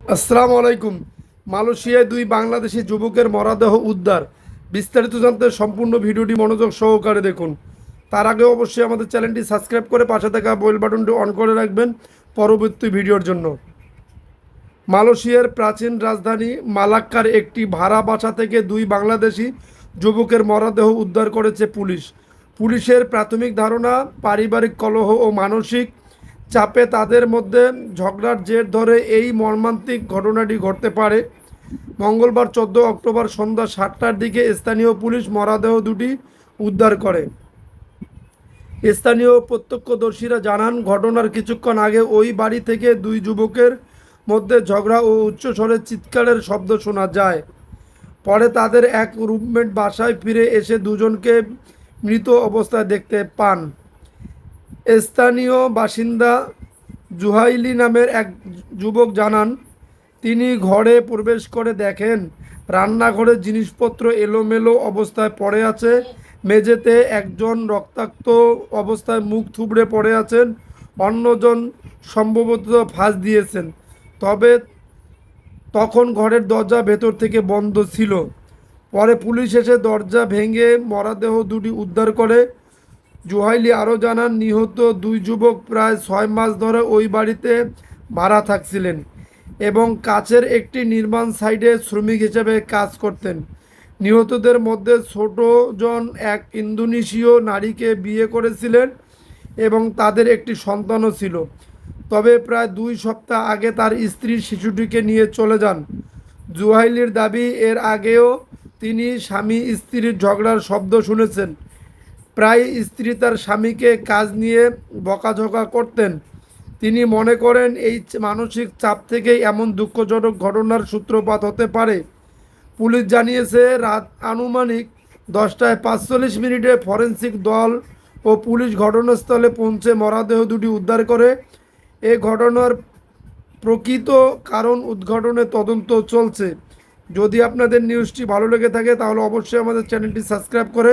আসসালামু আলাইকুম। মালয়েশিয়ায় দুই বাংলাদেশি যুবকের মরাদেহ উদ্ধার। বিস্তারিত জানতে সম্পূর্ণ ভিডিওটি মনোযোগ সহকারে দেখুন। তার আগে অবশ্যই আমাদের চ্যানেলটি সাবস্ক্রাইব করে পাশে থাকা বেল বাটনটি অন করে রাখবেন পরবর্তী ভিডিওর জন্য। মালয়েশিয়ার প্রাচীন রাজধানী মালাক্কার একটি ভাড়া বাসা থেকে দুই বাংলাদেশি যুবকের মরাদেহ উদ্ধার করেছে পুলিশ। পুলিশের প্রাথমিক ধারণা পারিবারিক কলহ ও মানসিক চাপে তাদের মধ্যে ঝগড়ার জের ধরে এই মর্মান্তিক ঘটনাটি ঘটতে পারে। মঙ্গলবার চোদ্দ অক্টোবর সন্ধ্যা সাতটার দিকে স্থানীয় পুলিশ মরাদেহ দুটি উদ্ধার করে। স্থানীয় প্রত্যক্ষদর্শীরা জানান, ঘটনার কিছুক্ষণ আগে ওই বাড়ি থেকে দুই যুবকের মধ্যে ঝগড়া ও উচ্চস্বরে চিৎকারের শব্দ শোনা যায়। পরে তাদের এক রুমমেট বাসায় ফিরে এসে দুজনকে মৃত অবস্থায় দেখতে পান। স্থানীয় বাসিন্দা জুহাইলি নামের এক যুবক জানান, তিনি ঘরে প্রবেশ করে দেখেন, রান্নাঘরের জিনিসপত্র এলোমেলো অবস্থায় পড়ে আছে, মেঝেতে একজন রক্তাক্ত অবস্থায় মুখ থুবড়ে পড়ে আছেন, অন্যজন সম্ভবত ফাঁস দিয়েছেন। তবে তখন ঘরের দরজা ভেতর থেকে বন্ধ ছিল। পরে পুলিশ এসে দরজা ভেঙে মরাদেহ দুটি উদ্ধার করে জুহাইলি আরও জানান, নিহত দুই যুবক প্রায় ছয় মাস ধরে ওই বাড়িতে ভাড়া থাকছিলেন এবং কাছের একটি নির্মাণ সাইটে শ্রমিক হিসেবে কাজ করতেন। নিহতদের মধ্যে ছোটজন এক ইন্দোনেশীয় নারীকে বিয়ে করেছিলেন এবং তাদের একটি সন্তানও ছিল। তবে প্রায় দুই সপ্তাহ আগে তার স্ত্রী শিশুটিকে নিয়ে চলে যান। জুহাইলির দাবি, এর আগেও তিনি স্বামী স্ত্রীর ঝগড়ার শব্দ শুনেছেন। প্রায় স্ত্রী তার স্বামীকে কাজ নিয়ে বকাঝকা করতেন। তিনি মনে করেন, এই মানসিক চাপ থেকেই এমন দুঃখজনক ঘটনার সূত্রপাত হতে পারে। পুলিশ জানিয়েছে, রাত আনুমানিক দশটায় পাঁচচল্লিশ মিনিটে ফরেন্সিক দল ও পুলিশ ঘটনাস্থলে পৌঁছে মরাদেহ দুটি উদ্ধার করে। এ ঘটনার প্রকৃত কারণ উদ্ঘাটনে তদন্ত চলছে। যদি আপনাদের নিউজটি ভালো লেগে থাকে, তাহলে অবশ্যই আমাদের চ্যানেলটি সাবস্ক্রাইব করে